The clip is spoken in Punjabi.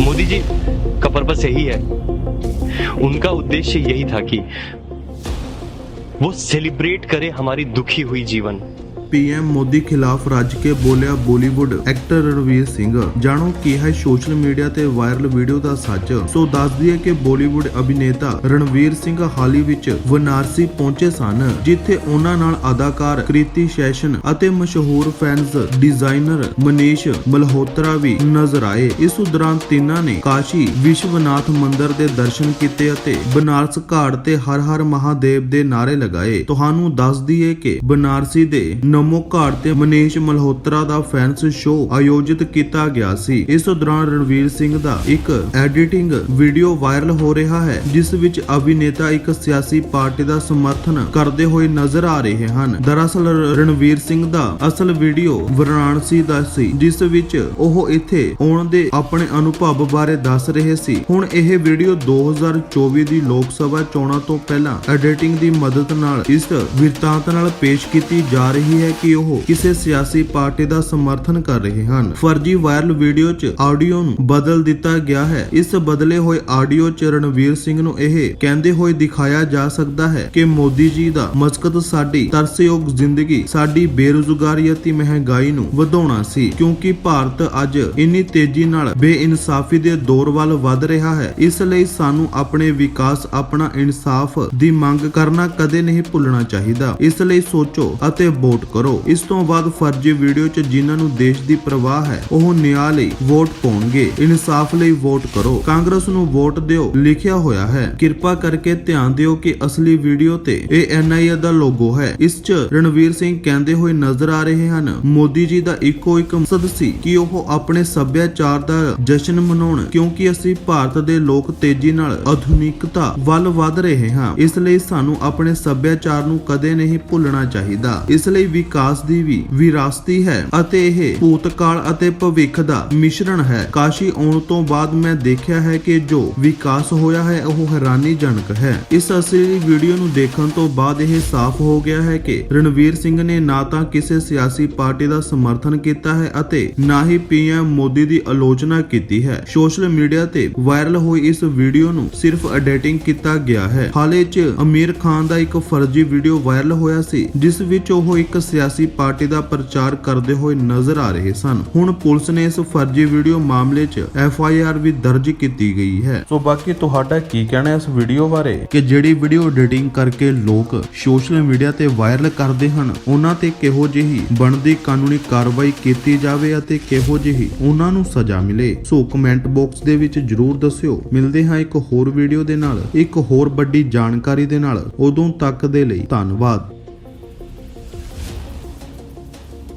मोदी जी का पर्पस यही है उनका उद्देश्य यही था कि वो सेलिब्रेट करे हमारी दुखी हुई जीवन ਪੀਐਮ ਮੋਦੀ ਖਿਲਾਫ ਰੱਜ ਕੇ ਬੋਲਿਆ ਬਾਲੀਵੁੱਡ ਐਕਟਰ ਰਣਵੀਰ ਸਿੰਘ। ਜਾਣੋ ਕੀ ਹੈ ਸੋਸ਼ਲ ਮੀਡੀਆ ਤੇ ਵਾਇਰਲ ਵੀਡੀਓ ਦਾ ਸੱਚ। ਸੋ ਦੱਸ ਦਈਏ ਕਿ ਬਾਲੀਵੁੱਡ ਅਭਿਨੇਤਾ ਰਣਵੀਰ ਸਿੰਘ ਹਾਲ ਵਿੱਚ ਵਨਾਰਸੀ ਪਹੁੰਚੇ ਸਨ, ਜਿੱਥੇ ਉਹਨਾਂ ਨਾਲ ਅਦਾਕਾਰ ਕ੍ਰਿਤੀ ਸ਼ੈਸ਼ਨ ਅਤੇ ਮਸ਼ਹੂਰ ਫੈਨਸ ਡਿਜ਼ਾਈਨਰ ਮਨੀਸ਼ ਮਲਹੋਤਰਾ ਵੀ ਨਜ਼ਰ ਆਏ। ਇਸ ਦੌਰਾਨ ਤਿੰਨਾਂ ਨੇ ਕਾਸ਼ੀ ਵਿਸ਼ਵਨਾਥ ਮੰਦਿਰ ਦੇ ਦਰਸ਼ਨ ਕੀਤੇ ਅਤੇ ਬਨਾਰਸ ਘਾਟ ਤੇ ਹਰ ਹਰ ਮਹਾਦੇਵ ਦੇ ਨਾਰੇ ਲਗਾਏ। ਤੁਹਾਨੂੰ ਦੱਸ ਦਈਏ ਕਿ ਬਨਾਰਸੀ ਦੇ ਨਮੋ ਘਾਟ ਤੇ ਮਨੀਸ਼ ਮਲਹੋਤਰਾ ਦਾ ਫੈਨਸ ਸ਼ੋਅ ਆਯੋਜਿਤ ਕੀਤਾ ਗਿਆ ਸੀ। ਇਸ ਦੌਰਾਨ ਰਣਵੀਰ ਸਿੰਘ ਦਾ ਇੱਕ ਐਡੀਟਿੰਗ ਵੀਡੀਓ ਵਾਇਰਲ ਹੋ ਰਿਹਾ ਹੈ, ਜਿਸ ਵਿੱਚ ਅਭਿਨੇਤਾ ਇੱਕ ਸਿਆਸੀ ਪਾਰਟੀ ਦਾ ਸਮਰਥਨ ਕਰਦੇ ਹੋਏ ਨਜ਼ਰ ਆ ਰਹੇ ਹਨ। ਦਰਅਸਲ, ਰਣਵੀਰ ਸਿੰਘ ਦਾ ਅਸਲ ਵੀਡੀਓ ਵਾਰਾਣਸੀ ਦਾ ਸੀ, ਜਿਸ ਵਿੱਚ ਉਹ ਇੱਥੇ ਆਉਣ ਦੇ ਆਪਣੇ ਅਨੁਭਵ ਬਾਰੇ ਦੱਸ ਰਹੇ ਸੀ। ਹੁਣ ਇਹ ਵੀਡੀਓ 2024 ਦੀ ਲੋਕ ਸਭਾ ਚੋਣਾਂ ਤੋਂ ਪਹਿਲਾਂ ਐਡੀਟਿੰਗ ਦੀ ਮਦਦ ਨਾਲ ਇਸ ਵਿਰਤਾਂਤ ਨਾਲ ਪੇਸ਼ ਕੀਤੀ ਜਾ ਰਹੀ ਹੈ। ਕਿ ਉਹ ਕਿਸੇ ਸਿਆਸੀ ਪਾਰਟੀ ਦਾ ਸਮਰਥਨ ਕਰ ਰਹੇ ਹਨ। ਫਰਜ਼ੀ ਵਾਇਰਲ ਵੀਡੀਓ 'ਚ ਆਡੀਓ ਨੂੰ ਬਦਲ ਦਿੱਤਾ ਗਿਆ ਹੈ। ਇਸ ਬਦਲੇ ਹੋਏ ਆਡੀਓ 'ਚ ਰਣਵੀਰ ਸਿੰਘ ਨੂੰ ਇਹ ਕਹਿੰਦੇ ਹੋਏ ਦਿਖਾਇਆ ਜਾ ਸਕਦਾ ਹੈ ਕਿ ਮੋਦੀ ਜੀ ਦਾ ਮਕਸਦ ਸਾਡੀ ਤਰਸਯੋਗ ਜ਼ਿੰਦਗੀ, ਸਾਡੀ ਬੇਰੁਜ਼ਗਾਰੀ ਅਤੇ ਮਹਿੰਗਾਈ ਨੂੰ ਵਧਾਉਣਾ ਸੀ। ਕਿਉਂਕਿ ਭਾਰਤ ਅੱਜ ਇੰਨੀ ਤੇਜ਼ੀ ਨਾਲ ਬੇਇਨਸਾਫੀ ਦੇ ਦੌਰ ਵੱਲ ਵੱਧ ਰਿਹਾ ਹੈ। ਇਸ ਲਈ ਸਾਨੂੰ ਆਪਣੇ ਵਿਕਾਸ, ਆਪਣਾ ਇਨਸਾਫ ਦੀ ਮੰਗ ਕਰਨਾ ਕਦੇ ਨਹੀਂ ਭੁੱਲਣਾ ਚਾਹੀਦਾ। ਇਸ ਲਈ ਸੋਚੋ ਅਤੇ ਵੋਟ ਕਰੋ। ਇਸ ਤੋਂ ਬਾਅਦ ਫਰਜ਼ੀ ਵੀਡੀਓ 'ਚ ਜਿਨ੍ਹਾਂ ਨੂੰ ਦੇਸ਼ ਦੀ ਪ੍ਰਵਾਹ ਹੈ, ਉਹ ਨਿਆਂ ਲਈ ਵੋਟ ਪਾਉਣਗੇ। ਇਨਸਾਫ ਲਈ ਵੋਟ ਕਰੋ। ਕਾਂਗਰਸ ਨੂੰ ਵੋਟ ਦਿਓ, ਲਿਖਿਆ ਹੋਇਆ ਹੈ। ਕਿਰਪਾ ਕਰਕੇ ਧਿਆਨ ਦਿਓ ਕਿ ਅਸਲੀ ਵੀਡੀਓ ਤੇ ਇਹ ਐਨਆਈਏ ਦਾ ਲੋਗੋ ਹੈ। ਇਸ 'ਚ ਰਣਵੀਰ ਸਿੰਘ ਕਹਿੰਦੇ ਹੋਏ ਨਜ਼ਰ ਆ ਰਹੇ ਹਨ, ਮੋਦੀ ਜੀ ਦਾ ਇੱਕੋ ਇੱਕ ਮਕਸਦ ਸੀ ਕਿ ਉਹ ਆਪਣੇ ਸੱਭਿਆਚਾਰ ਦਾ ਜਸ਼ਨ ਮਨਾਉਣ, ਕਿਉਂਕਿ ਅਸੀਂ ਭਾਰਤ ਦੇ ਲੋਕ ਤੇਜ਼ੀ ਨਾਲ ਆਧੁਨਿਕਤਾ ਵੱਲ ਵੱਧ ਰਹੇ ਹਾਂ। ਇਸ ਲਈ ਸਾਨੂੰ ਆਪਣੇ ਸੱਭਿਆਚਾਰ ਨੂੰ ਕਦੇ ਨਹੀਂ ਭੁੱਲਣਾ ਚਾਹੀਦਾ। ਇਸ ਲਈ ਵਿਕਾਸ ਦੀ ਵੀ ਵਿਰਾਸਤੀ ਹੈ ਅਤੇ ਇਹ ਭੂਤਕਾਲ ਅਤੇ ਭਵਿੱਖ ਦਾ ਮਿਸ਼ਰਣ ਹੈ। ਕਾਸ਼ੀ ਆਉਣ ਤੋਂ ਬਾਅਦ ਮੈਂ ਦੇਖਿਆ ਹੈ ਕਿ ਜੋ ਵਿਕਾਸ ਹੋਇਆ ਹੈ, ਉਹ ਹੈਰਾਨੀਜਨਕ ਹੈ। ਇਸ ਅਸਲੀ ਵੀਡੀਓ ਨੂੰ ਦੇਖਣ ਤੋਂ ਬਾਅਦ ਇਹ ਸਾਫ਼ ਹੋ ਗਿਆ ਹੈ ਕਿ ਰਣਵੀਰ ਸਿੰਘ ਨੇ ਨਾ ਤਾਂ ਕਿਸੇ ਸਿਆਸੀ ਪਾਰਟੀ ਦਾ ਸਮਰਥਨ ਕੀਤਾ ਹੈ ਅਤੇ ਨਾ ਹੀ ਪੀਐਮ ਮੋਦੀ ਦੀ ਆਲੋਚਨਾ ਕੀਤੀ ਹੈ। ਸੋਸ਼ਲ ਮੀਡੀਆ ਤੇ ਵਾਇਰਲ ਹੋਈ ਇਸ ਵੀਡੀਓ ਨੂੰ ਸਿਰਫ ਐਡੀਟਿੰਗ ਕੀਤਾ ਗਿਆ ਹੈ। ਹਾਲੇ 'ਚ ਅਮੀਰ ਖਾਨ ਦਾ ਇੱਕ ਫਰਜ਼ੀ ਵੀਡੀਓ ਵਾਇਰਲ ਹੋਇਆ ਸੀ, ਜਿਸ ਵਿੱਚ ਉਹ ਇੱਕ ਸਿਆਸੀ ਪਾਰਟੀ ਦਾ ਪ੍ਰਚਾਰ ਕਰਦੇ ਹੋਏ ਨਜ਼ਰ ਆ ਰਹੇ ਸਨ। ਹੁਣ ਪੁਲਿਸ ਨੇ ਇਸ ਫਰਜ਼ੀ ਵੀਡੀਓ ਮਾਮਲੇ 'ਚ ਐਫ ਆਈ ਆਰ ਵੀ ਦਰਜ ਕੀਤੀ ਗਈ ਹੈ। ਸੋ ਬਾਕੀ ਤੁਹਾਡਾ ਕੀ ਕਹਿਣਾ ਹੈ ਇਸ ਵੀਡੀਓ ਬਾਰੇ? ਕਿ ਜਿਹੜੀ ਵੀਡੀਓ ਐਡੀਟਿੰਗ ਕਰਕੇ ਲੋਕ ਸੋਸ਼ਲ ਮੀਡੀਆ ਤੇ ਵਾਇਰਲ ਕਰਦੇ ਹਨ ਉਹਨਾਂ ਤੇ ਕਿਹੋ ਜਿਹੀ ਬਣਦੀ ਕਾਨੂੰਨੀ ਕਾਰਵਾਈ ਕੀਤੀ ਜਾਵੇ ਅਤੇ ਕਿਹੋ ਜਿਹੀ ਉਹਨਾਂ ਨੂੰ ਸਜ਼ਾ ਮਿਲੇ? ਸੋ ਕਮੈਂਟ ਬਾਕਸ ਦੇ ਵਿੱਚ ਜਰੂਰ ਦੱਸਿਓ। ਮਿਲਦੇ ਹਾਂ ਇੱਕ ਹੋਰ ਵੀਡੀਓ ਦੇ ਨਾਲ। ਇੱਕ ਹੋਰ ਵੱਡੀ ਜਾਣਕਾਰੀ ਦੇ ਨਾਲ। ਉਦੋਂ ਤੱਕ ਦੇ ਲਈ ਧੰਨਵਾਦ।